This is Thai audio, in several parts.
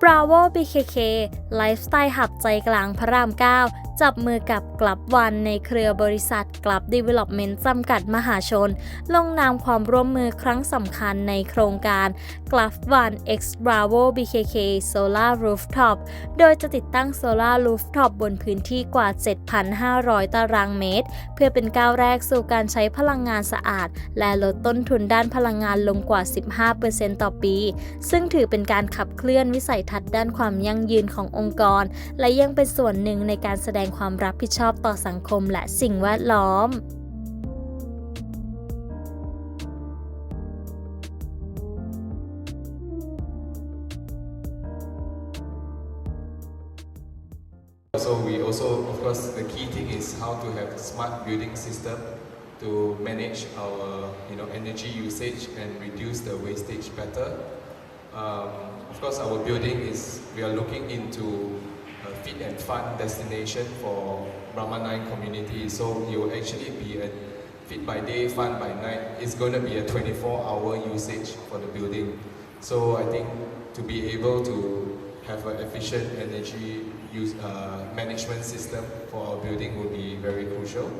Bravo BKK ไลฟ์สไตล์หับใจกลางพระราม 9 จับมือกับกลับวันในเครือบริษัทกลับ Development จำกัดมหาชน ลงนามความร่วมมือครั้งสำคัญในโครงการกลับวัน X Bravo BKK Solar Rooftop โดยจะติดตั้งโซลารูฟท็อปบนพื้นที่กว่า 7,500 ตารางเมตร เพื่อเป็นก้าวแรกสู่การใช้พลังงานสะอาด และลดต้นทุนด้านพลังงานลงกว่า 15%ต่อปี ซึ่งถือเป็นการขับเคลื่อนวิสัยทัศน์ด้านความยั่งยืนขององค์กร และยังเป็นส่วนหนึ่งในการแสดงความรับผิดชอบต่อสังคมและสิ่งแวดล้อม So we also, of course, the key thing is how to have smart building system to manage our, you know, energy usage and reduce the wastage better. Um, of course, our building is we are looking into a fit and fun destination for 9 community. So it will actually be a fit by day, fun by night. It's going to be a 24-hour usage for the building. So I think to be able to have an efficient energy use, uh, management system for our building will be very crucial.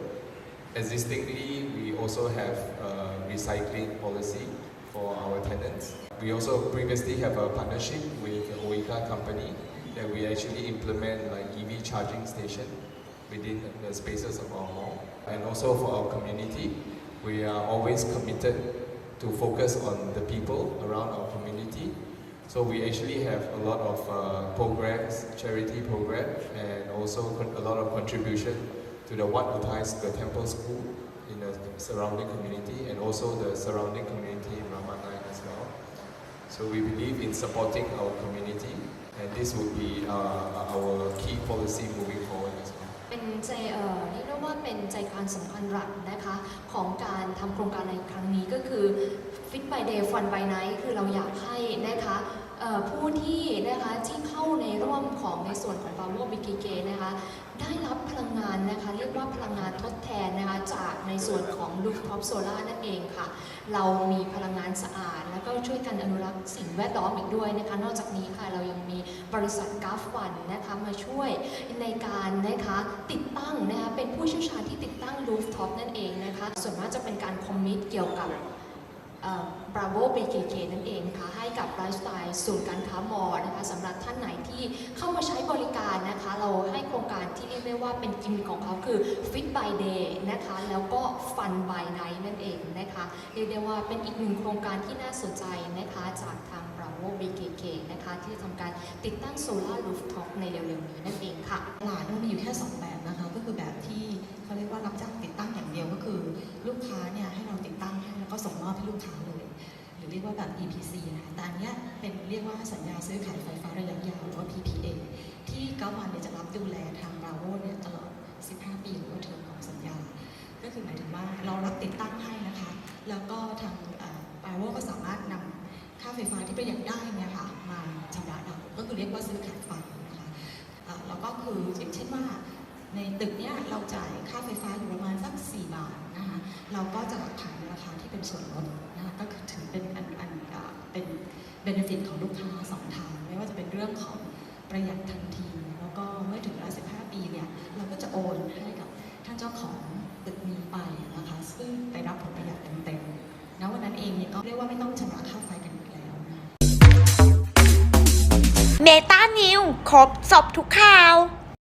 Existingly, we also have a recycling policy for our tenants. We also previously have a partnership with the Oika company that we actually implement like EV charging station within the spaces of our mall. And also for our community, we are always committed to focus on the people around our community. So we actually have a lot of uh, programs, charity program, and also a lot of contribution to the Wat Uthai, the temple school in the surrounding community, and also the surrounding community in well. So we believe in supporting our community, and this would be uh, our key policy moving forward as well. เป็นใจเอ่อเรียกได้ว่าเป็นใจความสำคัญหลักนะคะของการทำโครงการในครั้งนี้ก็คือ Fit by Day Fun by Night คือเราอยากให้นะคะเอ่อผู้ที่นะคะที่เข้าในร่วมของในส่วนของ b a v o BKK นะคะได้รับพลังงานนะคะเรียกว่าพลังงานทดแทนนะคะจากในส่วนของ Rooftop Solar นั่นเองค่ะ เรามีพลังงานสะอาด แล้วก็ช่วยกันอนุรักษ์สิ่งแวดล้อมอีกด้วยนะคะ นอกจากนี้ค่ะเรายังมีบริษัทกราฟวันนะคะมาช่วยในการนะคะติดตั้งนะคะเป็นผู้เชี่ยวชาญที่ติดตั้งรูฟท็อปนั่นเองนะคะส่วนมากจะเป็นการคอมมิตเกี่ยวกับบราโว BKK นั่นเองนะคะให้กับไลฟ์สไตล์ศูนย์การค้ามอร์นะคะสำหรับท่านไหนที่เข้ามาใช้บริการนะคะ ว่าเป็นกิมมิคของเขาคือ Fit by Day นะคะ แล้วก็ Fun by Night นั่นเองนะคะเรียกได้ว่าเป็นอีกหนึ่งโครงการที่น่าสนใจนะคะจากทาง Bravo BKK นะคะที่ทำการติดตั้งโซลาร์ลูฟท็อปในเร็วๆนี้นั่นเองค่ะตลาดมันมีอยู่แค่ 2 แบบนะคะ ก็คือแบบที่เขาเรียกว่ารับจ้างติดตั้งอย่างเดียวก็คือ ลูกค้าเนี่ยให้เราติดตั้งให้แล้วก็ส่งมอบให้ลูกค้าเลย หรือเรียกว่าแบบ EPC นะคะแต่อันเนี้ยเป็นเรียกว่าสัญญาซื้อขายไฟฟ้าระยะยาวหรือว่า PPA ที่ก้าวันจะรับดูแลทาง ราโวเนี่ยตลอด 15 ปีหรือว่าเทอมของสัญญา ก็คือหมายถึงว่าเรารับติดตั้งให้นะคะ แล้วก็ทางบราโวก็สามารถนำค่าไฟฟ้าที่ประหยัดได้เนี่ยค่ะมาชำระเราก็คือเรียกว่าซื้อขายไฟนะคะแล้วก็คืออย่างเช่นว่าในตึกเนี้ยเราจ่ายค่าไฟฟ้าอยู่ประมาณสัก 4 บาทนะคะเราก็จะขายในราคาที่เป็นส่วนลดนะคะก็คือถือเป็นอันอันเป็นเบนฟิตของลูกค้าสองทาง ไม่ว่าจะเป็นเรื่องของประหยัดทันที แล้วก็เมื่อถึงเวลา15 ปี เจ้าของตึกนี้ไปนะคะ ซึ่งไปรับผลประโยชน์เต็มๆณวันนั้นเองเนี่ยก็เรียกว่าไม่ต้องชำระค่าไฟกันอีกแล้วเมตานิวครบจบทุกข่าว